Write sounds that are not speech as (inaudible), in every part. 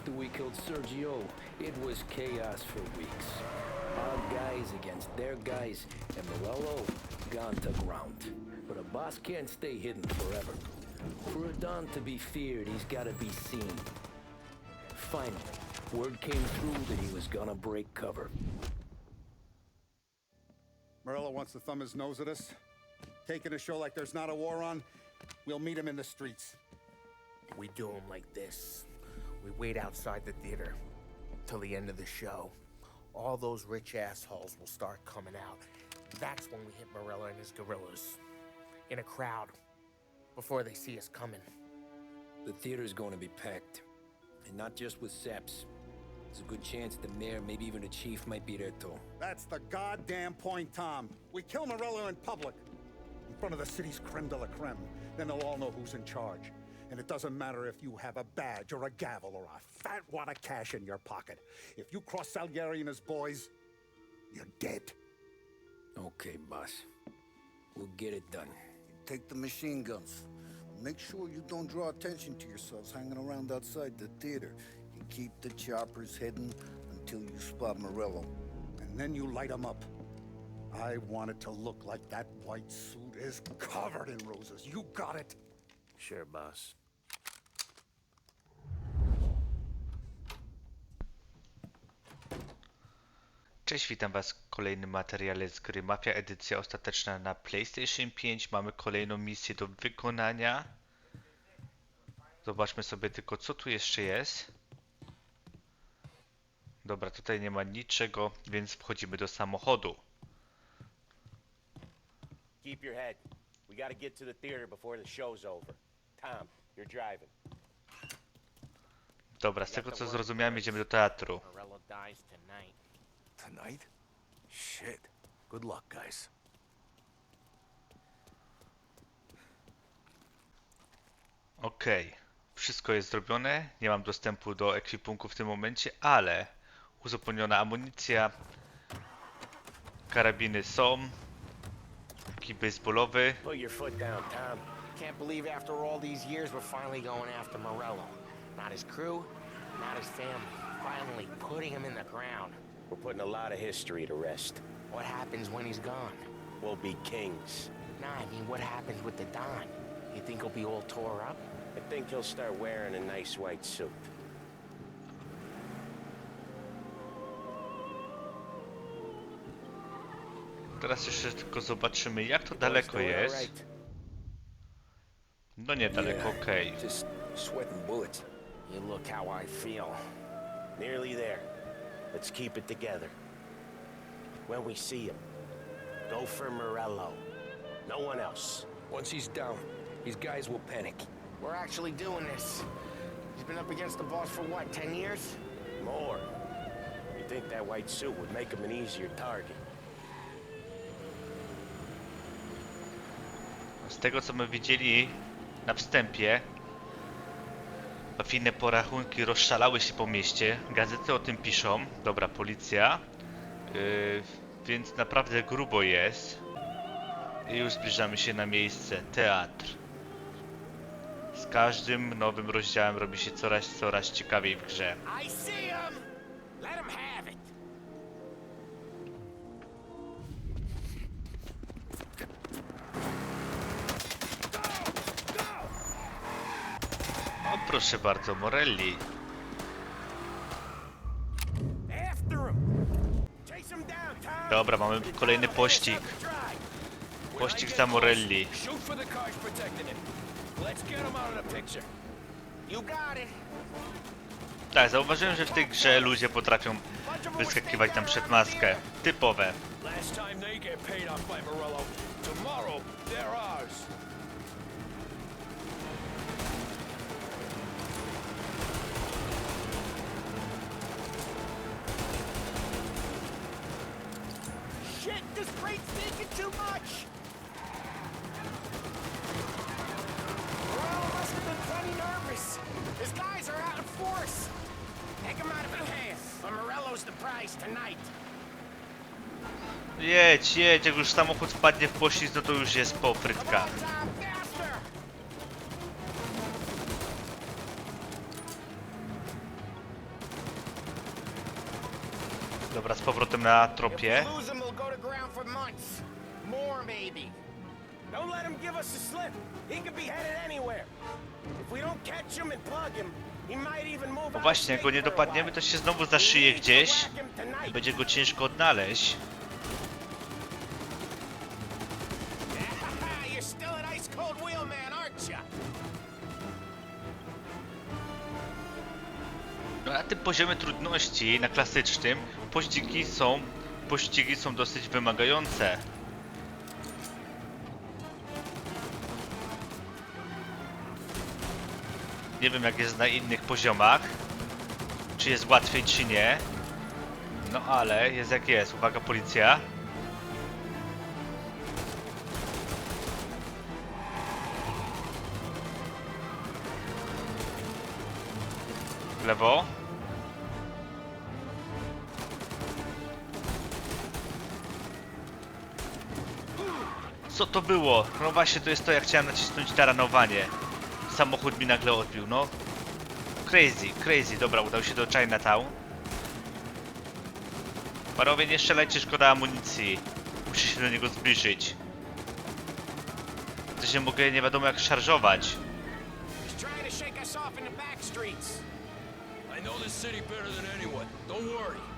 after we killed Sergio, it was chaos for weeks. Our guys against their guys, and Morello gone to ground. But a boss can't stay hidden forever. For a Don to be feared, he's gotta be seen. Finally, word came through that he was gonna break cover. Morello wants to thumb his nose at us. Taking a show like there's not a war on, we'll meet him in the streets. We do him like this. We wait outside the theater till the end of the show. All those rich assholes will start coming out. That's when we hit Morella and his gorillas. In a crowd. Before they see us coming. The theater's going to be packed. And not just with saps. There's a good chance the mayor, maybe even the chief, might be there too. That's the goddamn point, Tom. We kill Morello in public. In front of the city's creme de la creme. Then they'll all know who's in charge. And it doesn't matter if you have a badge or a gavel or a fat wad of cash in your pocket. If you cross Salieri and his boys, you're dead. Okay, boss. We'll get it done. Take the machine guns. Make sure you don't draw attention to yourselves hanging around outside the theater. You keep the choppers hidden until you spot Morello. And then you light them up. I want it to look like that white suit is covered in roses. You got it? Sure, boss. Cześć, witam Was w kolejnym materiale z gry Mafia edycja ostateczna na PlayStation 5. Mamy kolejną misję do wykonania. Zobaczmy sobie tylko co tu jeszcze jest. Dobra, tutaj nie ma niczego, więc wchodzimy do samochodu. Keep your head. We gotta get to the theater before the show's over. Tom, you're driving. Dobra, z tego co zrozumiałem idziemy do teatru. Morello dies tonight. Tonight? Shit. Good luck, guys. Okej, wszystko jest zrobione. Nie mam dostępu do ekwipunku w tym momencie, ale uzupełniona amunicja, karabiny są, kij baseballowy. Put your foot down, Tom. Can't believe after all these years we're finally going after Morello. Not his crew, not his family. Finally putting him in the ground. We're putting a lot of history to rest. What happens when he's gone? We'll be kings. Nah, I mean, what happens with the Don? You think he'll be all tore up? I think he'll start wearing a nice white suit. Teraz jeszcze tylko zobaczymy jak to daleko Boys doing all jest. right? No niedaleko, okej. Just sweating bullets. You look how I feel. Nearly there. Let's keep it together. When we see him, go for Morello. No one else. Once he's down, these guys will panic. We're actually doing this. He's been up against the boss for what, 10 years? More. You think that white suit would make him an easier target? Z tego co my widzieli na wstępie, mafijne porachunki rozszalały się po mieście, gazety o tym piszą, dobra policja, yy, więc naprawdę grubo jest. I już zbliżamy się na miejsce, teatr. Z każdym nowym rozdziałem robi się coraz, coraz ciekawiej w grze. I see him! Let him proszę bardzo, Morelli. Dobra, mamy kolejny pościg. Pościg za Morelli. Tak, zauważyłem, że w tej grze ludzie potrafią wyskakiwać nam przed maskę. Typowe. Last time they get paid off by Morello. Tomorrow, they're ours. Jedź, jedź, jak już samochód wpadnie w poślizg, no to już jest po frytkach. Dobra, z powrotem na tropie. Don't let him give us a slip. He could be headed anywhere. If we don't catch him and plug him, he might even move Bo out właśnie, jak go nie dopadniemy, to się znowu zaszyje gdzieś będzie go ciężko odnaleźć. Tym poziomie trudności, na klasycznym, pościgi są, pościgi są dosyć wymagające. Nie wiem jak jest na innych poziomach, czy jest łatwiej czy nie. No ale jest jak jest. Uwaga policja. Lewo. Co to było? No właśnie, to jest to, jak chciałem nacisnąć taranowanie. Samochód mi nagle odbił, no. Crazy, crazy. Dobra, udał się do Chinatown. Panowie, nie strzelajcie, szkoda amunicji. Muszę się do niego zbliżyć. To się mogę nie wiadomo jak szarżować. He's trying to shake us off in the back streets. I know this city better than anyone. Don't worry.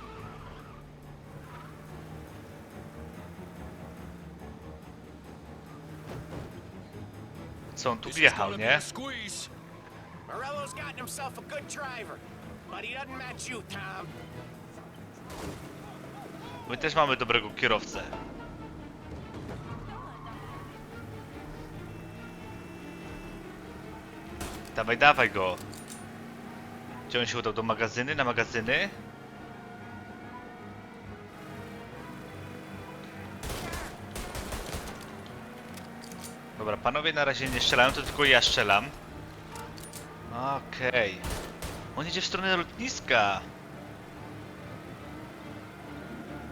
Co on tu wjechał, nie? a squeeze. Morello's gotten himself a good driver, but he doesn't match you, Tom. My też mamy dobrego kierowcę. Dawaj, dawaj go. Gdzie on się udał? Do magazyny? Na magazyny? Dobra, panowie na razie nie strzelają, to tylko ja strzelam. Okej. On idzie w stronę lotniska.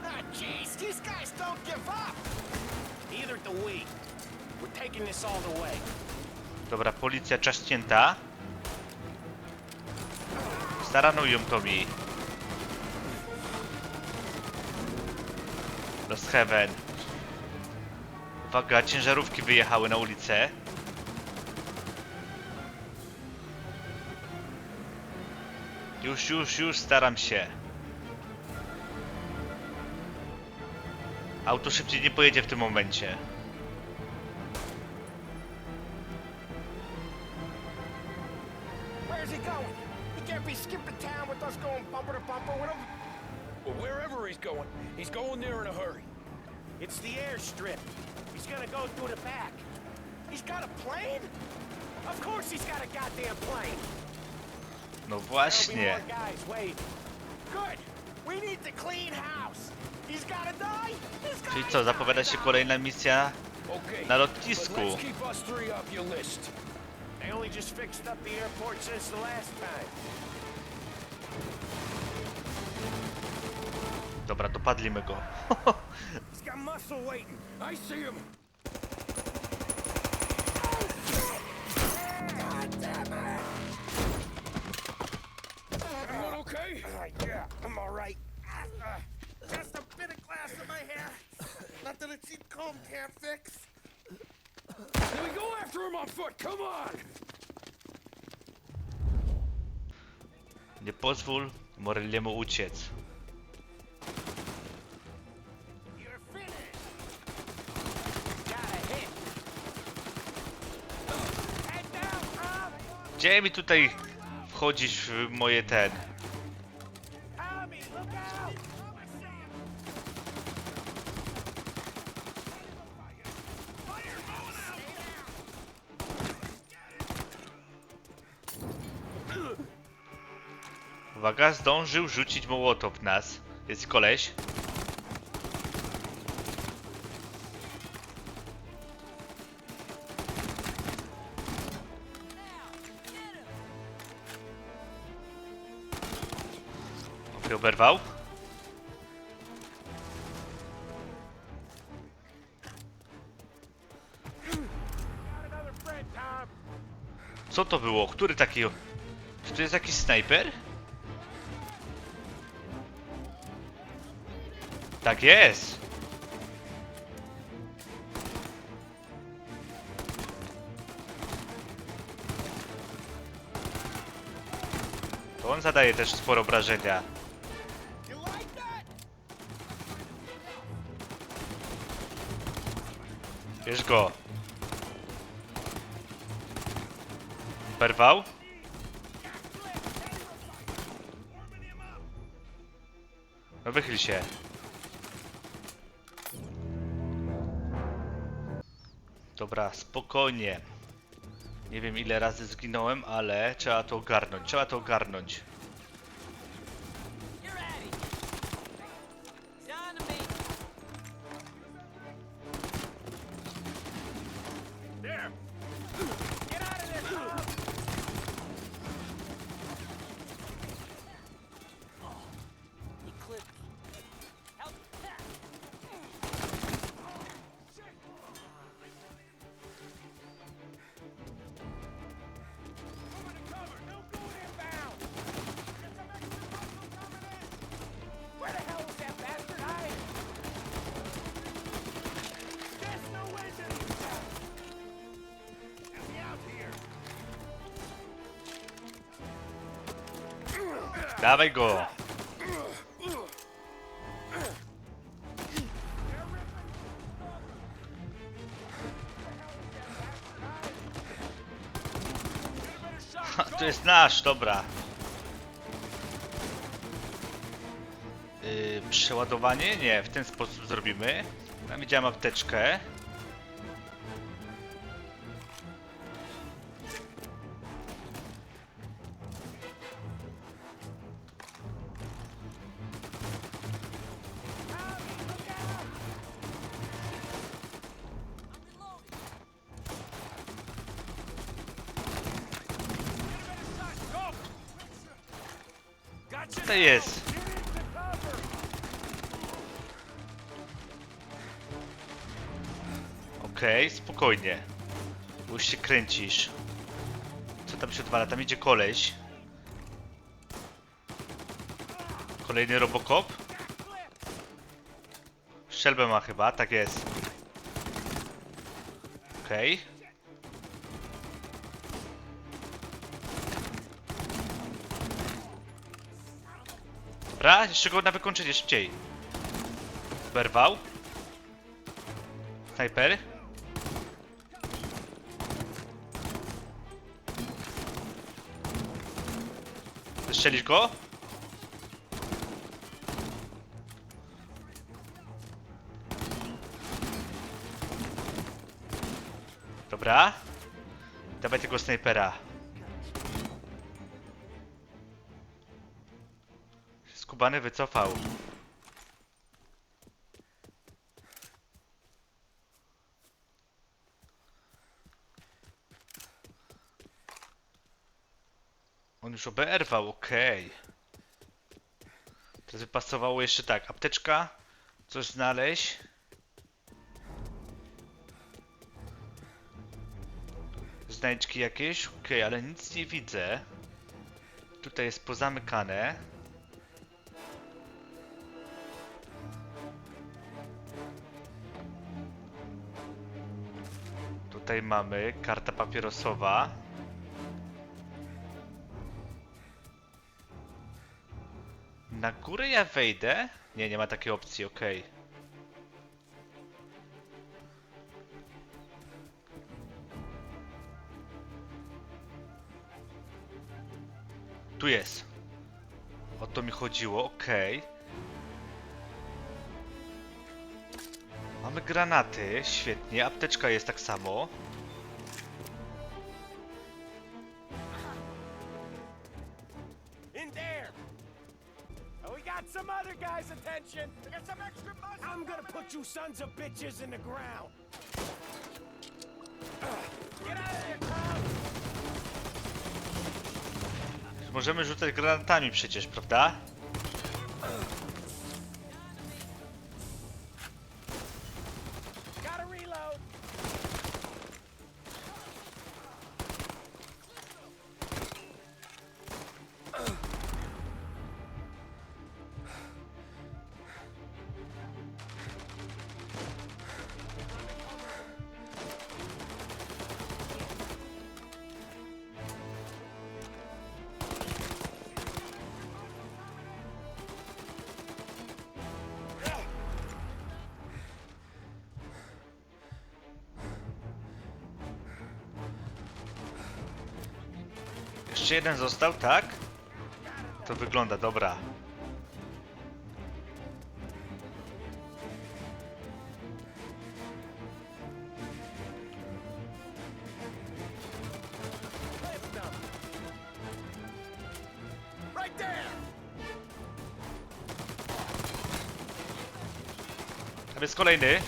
Ah, jeez, these guys don't give up. Neither do we. We're taking this all the way. Dobra, policja czaśnięta. Staranują to mi. Lost Heaven. Uwaga, ciężarówki wyjechały na ulicę. Już, już, już staram się. Auto szybciej nie pojedzie w tym momencie. Where's he going? He can't be skipping town with us going bumper to bumper with him. Well, wherever he's going, he's going there in a hurry. It's the airstrip. He's gonna go through the back. He's got a plane? Of course he's got a goddamn plane. No właśnie. guys waiting. Good. We need to clean house. He's gotta die. He's Czyli gotta co, zapowiada się kolejna misja na lotnisku. They only just fixed up the airport since the last time. Dobra, dopadliśmy go. (laughs) He's got muscle waiting. I see him. Okay? Yeah, I'm all right. Just a bit of glass in my hair. Nothing a cheap comb can't fix. We go after him on foot? Come on! Nie pozwól Morelliemu uciec. Gdzie mi tutaj wchodzić w moje ten? Uwaga, zdążył rzucić mołotow w nas. Jest koleś. Oberwał. Co to było? Który taki... Czy to jest jakiś snajper? Tak jest! To on zadaje też sporo obrażenia. Bierz go. Berwał? No wychyl się. Dobra, spokojnie. Nie wiem ile razy zginąłem, ale trzeba to ogarnąć, trzeba to ogarnąć. Dawaj go! To jest nasz, dobra. Yy, przeładowanie? Nie, w ten sposób zrobimy. Tam widziałem apteczkę. Gotcha. To jest. Okej, spokojnie. Bo Już się kręcisz. Co tam się odwala? Tam idzie koleś. Kolejny Robocop. Strzelbę ma chyba, tak jest. Okej. Dobra, jeszcze go na wykończenie, szybciej. Berwał. Snajper. Strzelisz go? Dobra. Dawaj tego snajpera. Skubany wycofał. On już oberwał, okej. Teraz by pasowało jeszcze tak, apteczka, coś znaleźć. Znajdźki jakieś, okej, ale nic nie widzę. Tutaj jest pozamykane. Tutaj mamy karta papierosowa. Na górę ja wejdę? Nie, nie ma takiej opcji, okej. Tu jest. O to mi chodziło, okej. Mamy granaty, świetnie. Apteczka jest tak samo. Oh, we got some other guys' attention. We got some extra muscle. I'm gonna put you sons of bitches in the ground. Ugh. Get out of there, Tom. Możemy rzucać granatami przecież, prawda? Jeszcze jeden został, tak? To wygląda, dobra. Tam jest kolejny.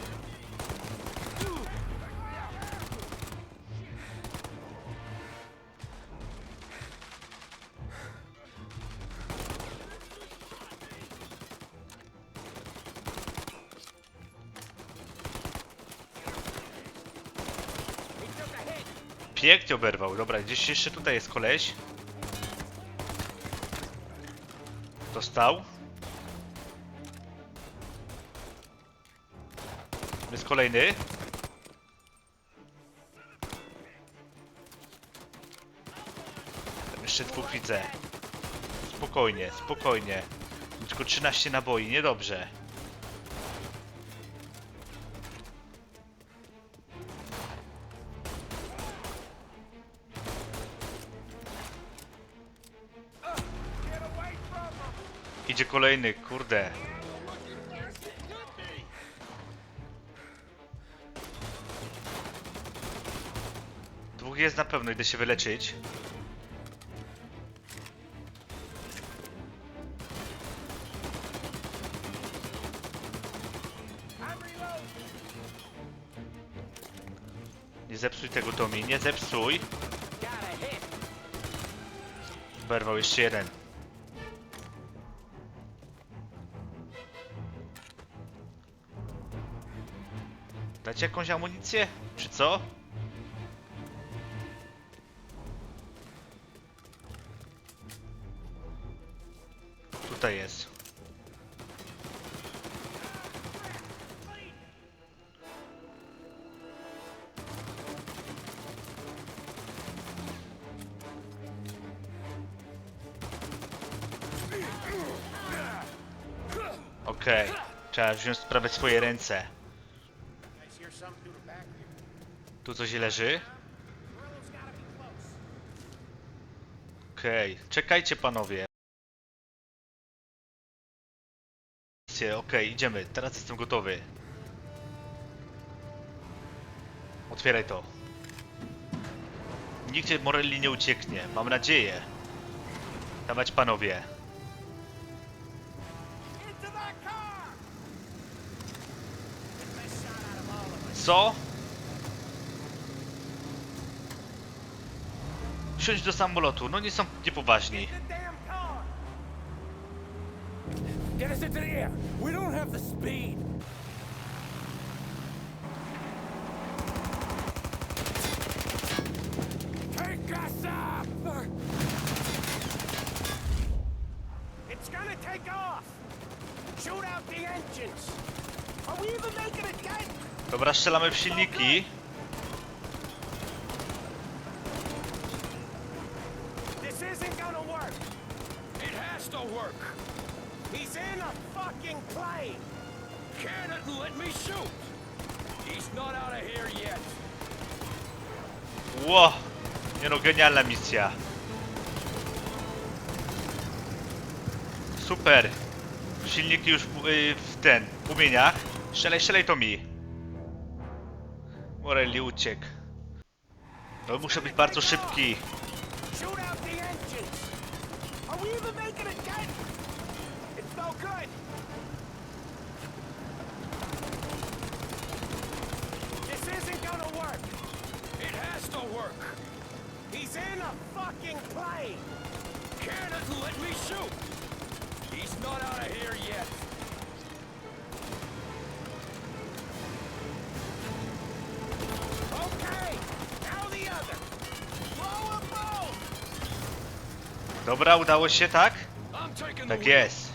Pięknie oberwał. Dobra, gdzieś jeszcze tutaj jest koleś. Dostał. Jest kolejny. Tam jeszcze dwóch widzę. Spokojnie, spokojnie. Tylko 13 naboi, niedobrze. Idzie kolejny, kurde. Dwóch jest na pewno, idę się wyleczyć. Nie zepsuj tego Tomi, nie zepsuj. Berwał jeszcze jeden. Dać jakąś amunicję? Czy co? Tutaj jest. Okej. Trzeba wziąć sprawę w swoje ręce. Guys hear something through the back here? Tu coś leży. Okej, czekajcie panowie. Okej, idziemy. Teraz jestem gotowy. Otwieraj to. Nigdzie Morelli nie ucieknie. Mam nadzieję. Dawać panowie. Into that car! Best shot out of all of us. Co? Wsiąść do samolotu. No nie są niepoważni. It's gonna take off! Shoot out the engines! Are we even making a dent? Dobra, strzelamy w silniki. This isn't gonna work! It has to work. He's in a fucking plane! Can it and let me shoot. He's not out of here yet. Ło! Nie no, genialna misja. Super. Silniki już w- y, w ten, w płomieniach. Strzelaj, strzelaj to mi. Morelli uciekł. No muszę być bardzo szybki. Shoot out the engines! Are we even making a dent? No good! This isn't gonna work! It has to work. He's in a fucking plane! Can it let me shoot. He's not out of here yet. Okay, now the other! Blow them both! Dobra, udało się, tak? I'm taking the Tak jest.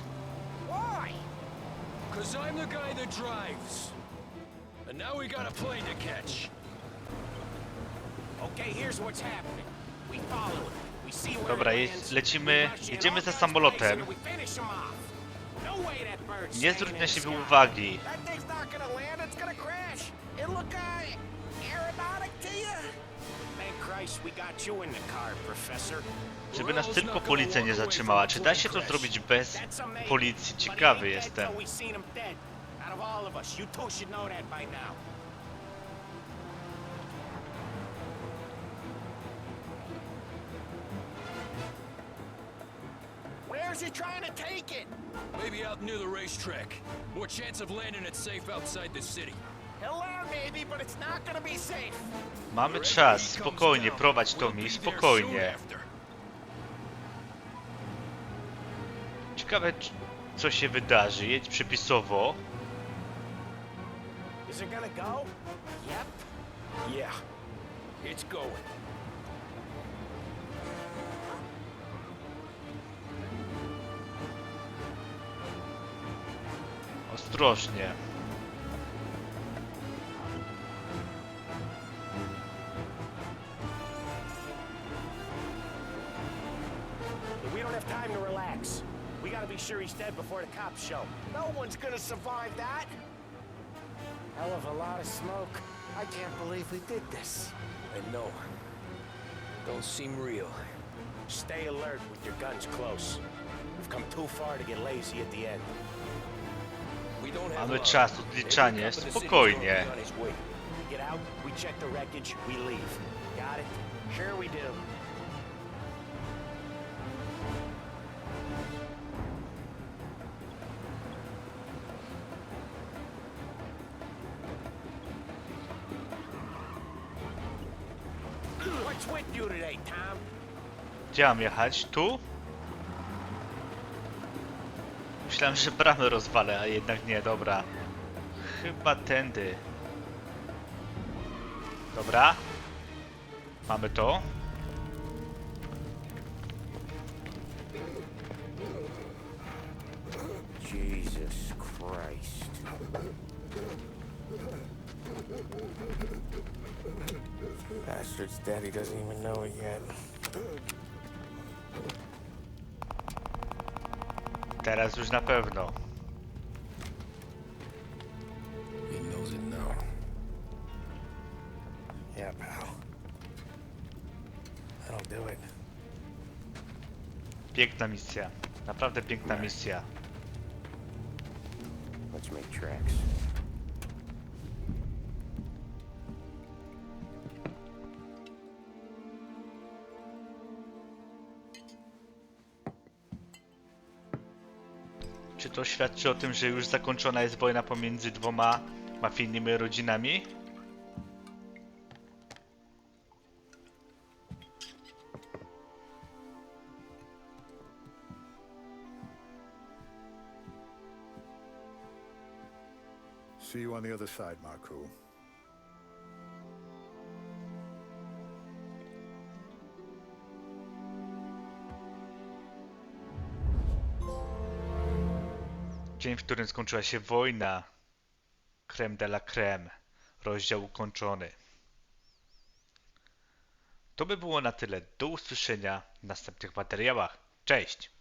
Drives. And now we got a plane to catch. Okay, here's what's happening. We follow him. We see where Dobra, lands. lecimy- jedziemy za samolotem. No Nie zwróć na siebie uwagi. It. Żeby nas tylko policja nie zatrzymała. Czy da się to zrobić bez policji? Ciekawy jestem. Of all of us, you two should know that by now. Where's he trying to take it? Maybe out near the racetrack. More chance of landing it safe outside the city. He'll land maybe, but it's not gonna be safe. Mamy czas, spokojnie, prowadź mi, spokojnie. Ciekawe, co się wydarzy. Jedź przepisowo. Is it gonna go? Yep. Yeah, it's going. Ostrożnie. We don't have time to relax. We gotta be sure he's dead before the cops show. No one's gonna survive that. Hell of a lot of smoke. I can't believe we did this. I know. Don't seem real. Stay alert with your guns close. We've come too far to get lazy at the end. We don't have Mamy long. czas, Every odliczanie, cop in the eh? city's spokojnie. gonna be eh? on his way. Get out, we check the wreckage, we leave. Got it? Sure we do. Gdzie mam jechać? Tu? Myślałem, że bramę rozwalę, a jednak nie, dobra. Chyba tędy. Dobra. Mamy to. Jesus Christ. Bastard's daddy doesn't even know it yet. Teraz już na pewno. He knows it now. Yeah, pal. That'll do it. Piękna misja. Naprawdę piękna misja. Let's make tracks. Czy to świadczy o tym, że już zakończona jest wojna pomiędzy dwoma mafijnymi rodzinami? See you on the other side, Marku. Dzień, w którym skończyła się wojna. Creme de la creme. Rozdział ukończony. To by było na tyle. Do usłyszenia w następnych materiałach. Cześć!